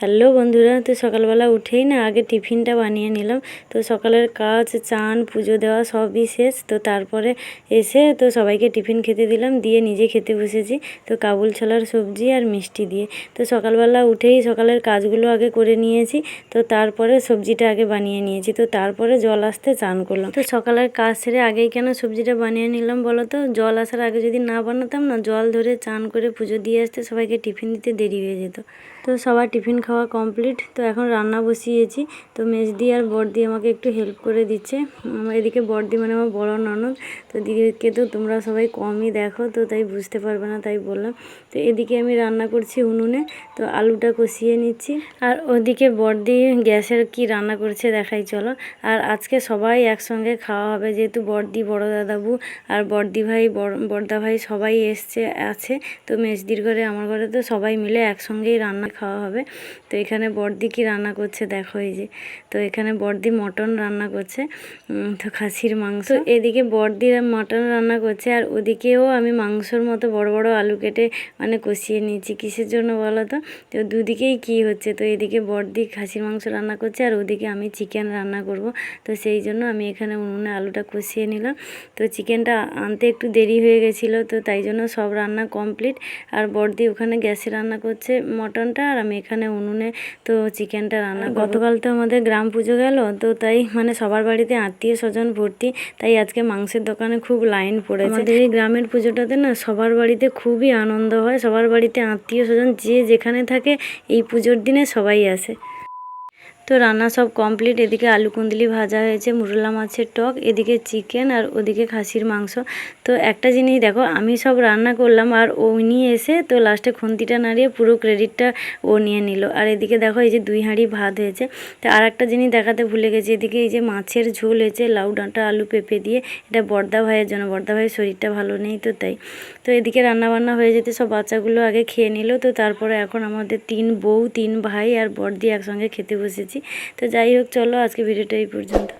Hello বন্ধুরা, তো সকালবেলা উঠেই না আগে টিফিনটা বানিয়ে নিলাম। তো সকালের কাজ, চান, পুজো দেওয়া সবই শেষ। তো তারপরে এসে তো সবাইকে টিফিন খেতে দিলাম, দিয়ে নিজে খেতে বসেছি। তো কাবুল ছোলার সবজি আর মিষ্টি দিয়ে। তো সকালবেলা উঠেই সকালের কাজগুলো আগে করে নিয়েছি। তো তারপরে সবজিটা আগে বানিয়ে নিয়েছি। তো তারপরে জল আসতে চান করলাম। তো সকালের কাজ সেরে আগেই কেন সবজিটা বানিয়ে নিলাম বলো তো? জল আসার আগে যদি না বানাতাম না, জল ধরে চান করে পুজো দিয়ে আসতে সবাইকে টিফিন দিতে দেরি হয়ে যেত। তো সবার টিফিন খাওয়া কমপ্লিট তো এখন রান্না বসিয়েছি। তো মেজদি আর বড়দি আমাকে একটু হেল্প করে দিচ্ছে। আমার এদিকে বড়দি মানে আমার বড় ননদ, তো দিদিকে তো তোমরা সবাই কমই দেখো, তো তাই বুঝতে পারবে না, তাই বললাম। তো এদিকে আমি রান্না করছি উনুনে, তো আলুটা কষিয়ে নিচ্ছি। আর ওদিকে বড়দি গ্যাসের কি রান্না করছে দেখাই, চলো। আর আজকে সবাই একসঙ্গে খাওয়া হবে, যেহেতু বড়দি, বড় দাদাবু আর বড়দি ভাই, বড়, বড়দা ভাই সবাই এসছে, আছে। তো মেজদির ঘরে, আমার ঘরে তো সবাই মিলে একসঙ্গেই রান্না খাওয়া হবে। তো এখানে বড়দি কি রান্না করছে দেখো এই যে। তো এখানে বড়দি মটন রান্না করছে তো খাসির মাংস। এদিকে বড়দি মটন রান্না করছে আর ওদিকেও আমি মাংসর মতো বড় বড় আলু কেটে মানে কষিয়ে নিয়েছি। কিসের জন্য বলো তো? তো দুদিকেই কি হচ্ছে? তো এদিকে বড়দি খাসির মাংস রান্না করছে আর ওদিকে আমি চিকেন রান্না করব। তো সেই জন্য আমি এখানে উনুনে আলুটা কষিয়ে নিলাম। তো চিকেনটা আনতে একটু দেরি হয়ে গেছিল তো তাই জন্য সব রান্না কমপ্লিট। আর বড়দি ওখানে গ্যাসে রান্না করছে মটনটা আর আমি এখানে উনুনে তো চিকেনটা রান্না। গতকাল তো আমাদের গ্রাম পুজো গেল তো তাই মানে সবার বাড়িতে আত্মীয় স্বজন ভর্তি তাই আজকে মাংসের দোকানে খুব লাইন পড়েছে। আমাদের এই গ্রামের পুজোটাতে না সবার বাড়িতে খুবই আনন্দ হয় সবার বাড়িতে আত্মীয় স্বজন যে যেখানে থাকে এই পুজোর দিনে সবাই আসে। তো রান্না সব কমপ্লিট এদিকে আলু কুন্দলি ভাজা হয়েছে, মুরলা মাছের টক, এদিকে চিকেন আর ওদিকে খাসির মাংস। তো একটা জিনিস দেখো, আমি সব রান্না করলাম আর ও নিয়ে এসে তো লাস্টে খুন্তিটা নাড়িয়ে পুরো ক্রেডিটটা ও নিয়ে নিল। আর এদিকে দেখো এই যে দুই হাঁড়ি ভাত হয়েছে। তো আর একটা জিনিস দেখাতে ভুলে গেছি, এদিকে এই যে মাছের ঝোল হয়েছে, লাউ, ডাঁটা, আলু পেঁপে দিয়ে। এটা বর্দা ভাইয়ের জন্য, বর্দা ভাইয়ের শরীরটা ভালো নেই তো তাই। তো এদিকে রান্নাবান্না হয়ে যেতে সব বাচ্চাগুলো আগে খেয়ে নিল। তো তারপরে এখন আমাদের তিন বউ, তিন ভাই আর বড়দি একসঙ্গে খেতে বসেছি। তো যাই হোক চলো আজকে ভিডিওটা এই পর্যন্ত।